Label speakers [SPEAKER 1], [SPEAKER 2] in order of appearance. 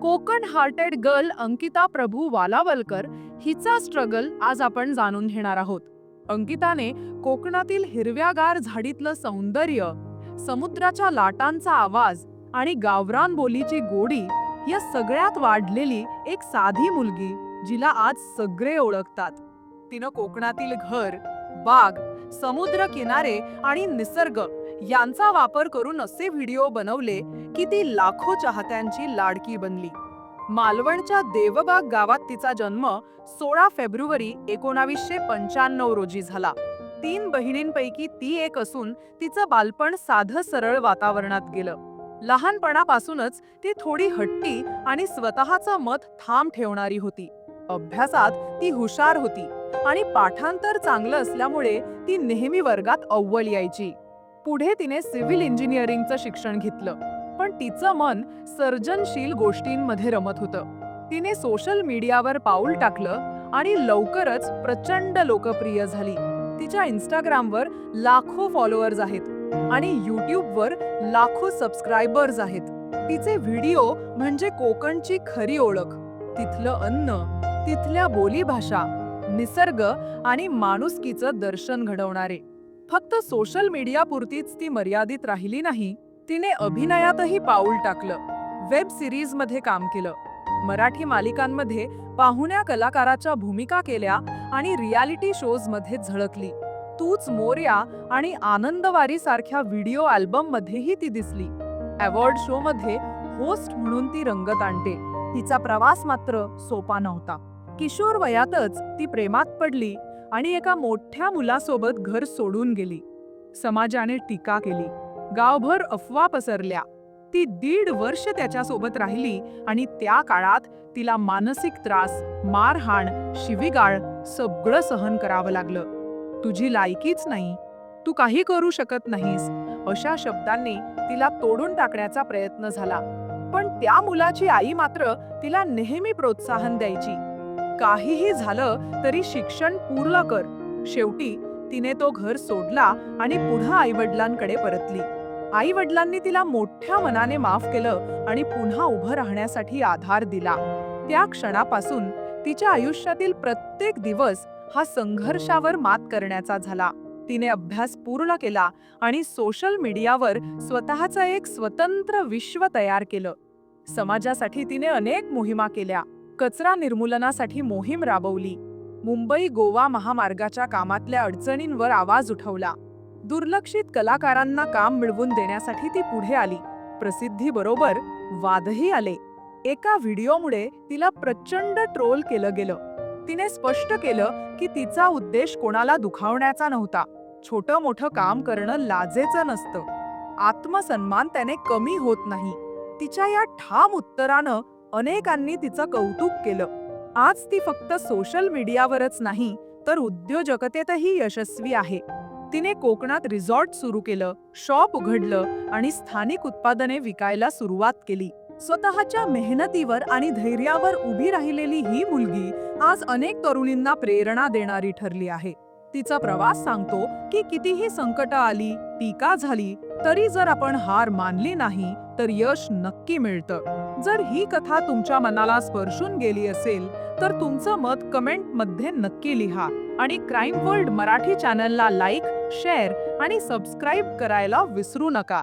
[SPEAKER 1] Konkan hearted girl Ankita Prabhu Walawalkar हिचा struggle आज आपण जाणून घेणार आहोत. अंकिताने कोकणातील हिरव्यागार झाडीतलं सौंदर्य समुद्राच्या लाटांचा आवाज आणि गावरान बोलीची गोडी या सगळ्यात वाढलेली एक साधी मुलगी जिला आज सगळे ओळखतात. तिनं कोकणातील घर बाग समुद्र किनारे आणि निसर्ग यांचा वापर करून असे व्हिडिओ बनवले की ती लाखो चाहत्यांची लाडकी बनली. मालवणच्या देवबाग गावात तिचा जन्म सोळा फेब्रुवारी एकोणावीसशे पंच्याण्णव रोजी झाला. तीन बहिणींपैकी ती एक असून तिचं बालपण साधं सरळ वातावरणात गेलं. लहानपणापासूनच ती थोडी हट्टी आणि स्वतःचं मत ठाम ठेवणारी होती. अभ्यासात ती हुशार होती आणि पाठांतर चांगलं असल्यामुळे ती नेहमी वर्गात अव्वल यायची. पुढे तिने सिव्हिल इंजिनिअरिंगचं शिक्षण घेतलं. पण तिचं मन सर्जनशील गोष्टींमध्ये रमत होतं. तिने सोशल मीडियावर पाऊल टाकलं आणि लवकरच प्रचंड लोकप्रिय झाली. तिच्या इंस्टाग्रामवर लाखो फॉलोअर्स आहेत आणि यूट्यूबवर लाखो सबस्क्रायबर्स आहेत. तिचे व्हिडिओ म्हणजे कोकणची खरी ओळख. तिथलं अन्न तिथल्या बोलीभाषा निसर्ग आणि माणुसकीचं दर्शन घडवणारे. फक्त सोशल मीडिया पुरतीच ती मर्यादित राहिली नाही तिने अभिनयातही पाऊल टाकलं वेब सिरीजमध्ये काम केलं मराठी मालिकांमध्ये पाहुण्या कलाकाराच्या भूमिका केल्या आणि रियालिटी शोजमध्ये झळकली. तूच मोर्या आणि आनंदवारी सारख्या व्हिडिओ अल्बम मध्येही ती दिसली. अवॉर्ड शो मध्ये होस्ट म्हणून ती रंगत आणते. तिचा प्रवास मात्र सोपा नव्हता. किशोर वयातच ती प्रेमात पडली आणि एका मोठ्या मुलासोबत घर सोडून गेली. समाजाने टीका केली. गावभर अफवा पसरल्या. ती दीड वर्ष त्याच्यासोबत राहिली आणि त्या काळात तिला मानसिक त्रास मारहाण शिवीगाळ सगळं सहन करावं लागलं. तुझी लायकीच नाही. तू काही करू शकत नाहीस. अशा शब्दांनी तिला तोडून टाकण्याचा प्रयत्न झाला. पण त्या मुलाची आई मात्र तिला नेहमी प्रोत्साहन द्यायची. काहीही झालं तरी शिक्षण पूर्ण कर. शेवटी तिने तो घर सोडला आणि पुन्हा आईवडिलांकडे परतली. आई वडिलांनी तिला मोठ्या मनाने माफ केलं आणि पुन्हा उभं राहण्यासाठी आधार दिला. त्या क्षणापासून तिच्या आयुष्यातील प्रत्येक दिवस हा संघर्षावर मात करण्याचा झाला. तिने अभ्यास पूर्ण केला आणि सोशल मीडियावर स्वतःचं एक स्वतंत्र विश्व तयार केलं. समाजासाठी तिने अनेक मोहिमा केल्या. कचरा निर्मूलनासाठी मोहीम राबवली. मुंबई गोवा महामार्गाच्या कामातल्या अडचणींवर आवाज उठवला. दुर्लक्षित कलाकारांना काम मिळवून देण्यासाठी ती पुढे आली. प्रसिद्धीबरोबर वादही आले. एका व्हिडिओमुळे तिला प्रचंड ट्रोल केलं गेलं. तिने स्पष्ट केलं की तिचा उद्देश कोणाला दुखावण्याचा नव्हता. छोटं मोठं काम करणं लाजेचं नसतं. आत्मसन्मान त्याने कमी होत नाही. तिच्या या ठाम उत्तरानं अनेकांनी तिचं कौतुक केलं. आज ती फक्त सोशल मीडियावरच नाही तर उद्योजकतेतही यशस्वी आहे. तिने कोकणात रिसॉर्ट सुरू केलं शॉप उघडलं आणि स्थानिक उत्पादने विकायला सुरुवात केली. स्वतःच्या मेहनतीवर आणि धैर्यावर उभी राहिलेली ही मुलगी आज अनेक तरुणींना प्रेरणा देणारी ठरली आहे. तिचा प्रवास सांगतो की कितीही संकट आली टीका झाली तरी जर आपण हार मानली नाही तर यश नक्की मिळतं. जर ही कथा तुमच्या मनाला स्पर्शून गेली असेल तर तुमचं मत कमेंटमध्ये नक्की लिहा आणि क्राईम वर्ल्ड मराठी चॅनलला लाईक शेअर आणि सबस्क्राईब करायला विसरू नका.